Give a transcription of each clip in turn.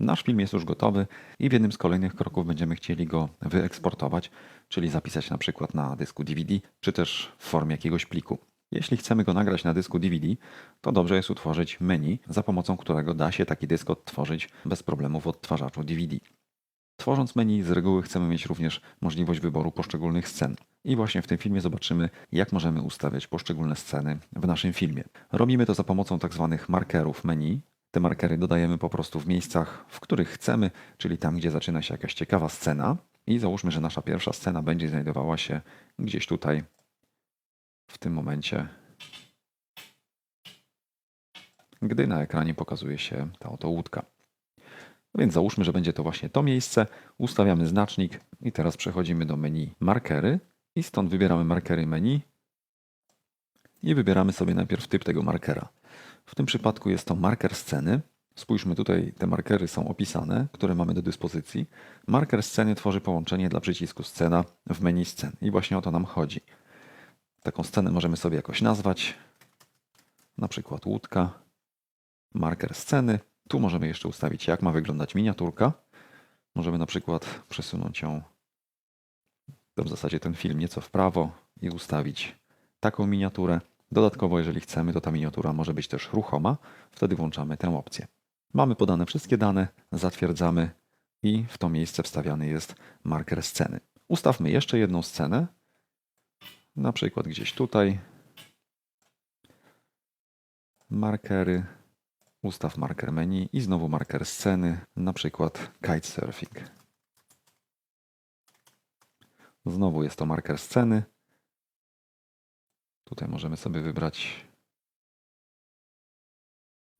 Nasz film jest już gotowy i w jednym z kolejnych kroków będziemy chcieli go wyeksportować, czyli zapisać na przykład na dysku DVD, czy też w formie jakiegoś pliku. Jeśli chcemy go nagrać na dysku DVD, to dobrze jest utworzyć menu, za pomocą którego da się taki dysk odtworzyć bez problemu w odtwarzaczu DVD. Tworząc menu z reguły chcemy mieć również możliwość wyboru poszczególnych scen. I właśnie w tym filmie zobaczymy, jak możemy ustawiać poszczególne sceny w naszym filmie. Robimy to za pomocą tak zwanych markerów menu. Te markery dodajemy po prostu w miejscach, w których chcemy, czyli tam, gdzie zaczyna się jakaś ciekawa scena. I załóżmy, że nasza pierwsza scena będzie znajdowała się gdzieś tutaj, w tym momencie, gdy na ekranie pokazuje się ta oto łódka. No więc załóżmy, że będzie to właśnie to miejsce. Ustawiamy znacznik i teraz przechodzimy do menu markery i stąd wybieramy markery menu i wybieramy sobie najpierw typ tego markera. W tym przypadku jest to marker sceny. Spójrzmy tutaj, te markery są opisane, które mamy do dyspozycji. Marker sceny tworzy połączenie dla przycisku scena w menu scen i właśnie o to nam chodzi. Taką scenę możemy sobie jakoś nazwać, na przykład łódka, marker sceny. Tu możemy jeszcze ustawić, jak ma wyglądać miniaturka. Możemy na przykład przesunąć ją, w zasadzie ten film nieco w prawo i ustawić taką miniaturę. Dodatkowo, jeżeli chcemy, to ta miniatura może być też ruchoma. Wtedy włączamy tę opcję. Mamy podane wszystkie dane, zatwierdzamy i w to miejsce wstawiany jest marker sceny. Ustawmy jeszcze jedną scenę, na przykład gdzieś tutaj. Markery, Ustaw marker menu i znowu marker sceny, na przykład kitesurfing. Znowu jest to marker sceny. Tutaj możemy sobie wybrać,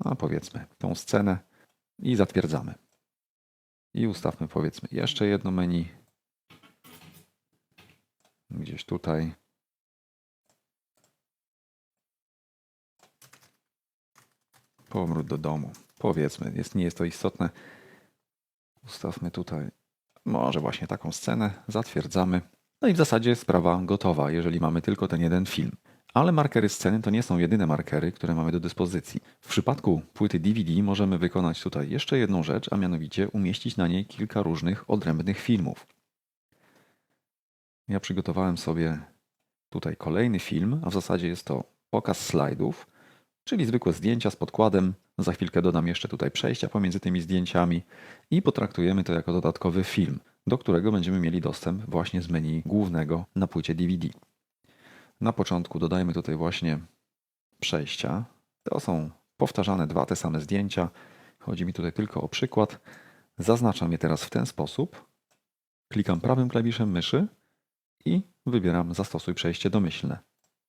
a powiedzmy, tą scenę i zatwierdzamy. I ustawmy powiedzmy jeszcze jedno menu. Gdzieś tutaj. Powrót do domu. Powiedzmy, jest, nie jest to istotne. Ustawmy tutaj może właśnie taką scenę, zatwierdzamy. No i w zasadzie sprawa gotowa, jeżeli mamy tylko ten jeden film. Ale markery sceny to nie są jedyne markery, które mamy do dyspozycji. W przypadku płyty DVD możemy wykonać tutaj jeszcze jedną rzecz, a mianowicie umieścić na niej kilka różnych odrębnych filmów. Ja przygotowałem sobie tutaj kolejny film, a w zasadzie jest to pokaz slajdów czyli zwykłe zdjęcia z podkładem. Za chwilkę dodam jeszcze tutaj przejścia pomiędzy tymi zdjęciami i potraktujemy to jako dodatkowy film, do którego będziemy mieli dostęp właśnie z menu głównego na płycie DVD. Na początku dodajmy tutaj właśnie przejścia. To są powtarzane dwa te same zdjęcia. Chodzi mi tutaj tylko o przykład. Zaznaczam je teraz w ten sposób. Klikam prawym klawiszem myszy i wybieram zastosuj przejście domyślne.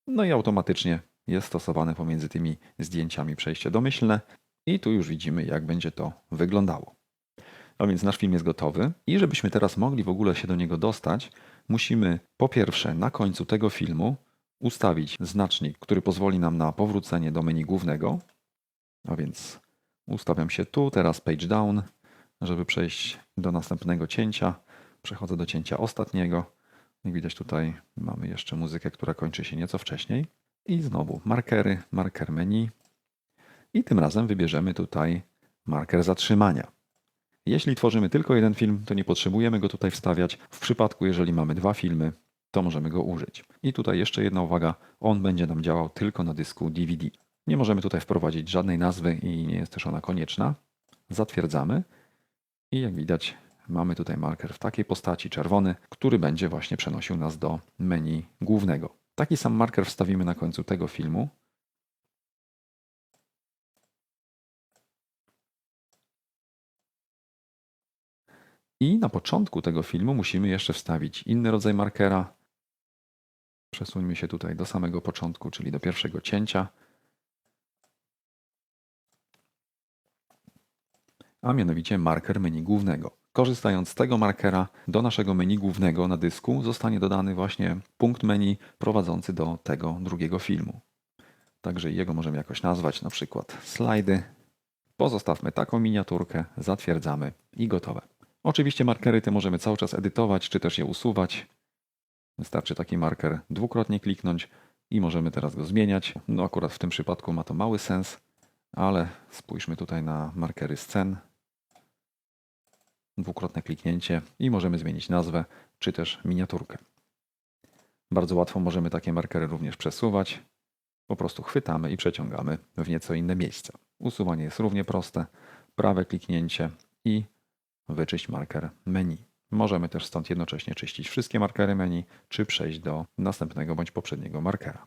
No i automatycznie jest stosowane pomiędzy tymi zdjęciami przejście domyślne i tu już widzimy, jak będzie to wyglądało. A więc nasz film jest gotowy i żebyśmy teraz mogli w ogóle się do niego dostać, musimy po pierwsze na końcu tego filmu ustawić znacznik, który pozwoli nam na powrócenie do menu głównego. A więc ustawiam się tu, teraz page down, żeby przejść do następnego cięcia. Przechodzę do cięcia ostatniego. Jak widać tutaj mamy jeszcze muzykę, która kończy się nieco wcześniej. I znowu markery, marker menu. I tym razem wybierzemy tutaj marker zatrzymania. Jeśli tworzymy tylko jeden film, to nie potrzebujemy go tutaj wstawiać. W przypadku, jeżeli mamy dwa filmy, to możemy go użyć. I tutaj jeszcze jedna uwaga, on będzie nam działał tylko na dysku DVD. Nie możemy tutaj wprowadzić żadnej nazwy i nie jest też ona konieczna. Zatwierdzamy i jak widać mamy tutaj marker w takiej postaci czerwony, który będzie właśnie przenosił nas do menu głównego. Taki sam marker wstawimy na końcu tego filmu. I na początku tego filmu musimy jeszcze wstawić inny rodzaj markera. Przesuńmy się tutaj do samego początku, czyli do pierwszego cięcia. A mianowicie marker menu głównego. Korzystając z tego markera do naszego menu głównego na dysku zostanie dodany właśnie punkt menu prowadzący do tego drugiego filmu. Także jego możemy jakoś nazwać, na przykład slajdy. Pozostawmy taką miniaturkę, zatwierdzamy i gotowe. Oczywiście markery te możemy cały czas edytować, czy też je usuwać. Wystarczy taki marker dwukrotnie kliknąć i możemy teraz go zmieniać. No akurat w tym przypadku ma to mały sens, ale spójrzmy tutaj na markery scen. dwukrotne kliknięcie i możemy zmienić nazwę czy też miniaturkę. Bardzo łatwo możemy takie markery również przesuwać. Po prostu chwytamy i przeciągamy w nieco inne miejsca. Usuwanie jest równie proste. Prawe kliknięcie i wyczyść marker menu. Możemy też stąd jednocześnie czyścić wszystkie markery menu, czy przejść do następnego bądź poprzedniego markera.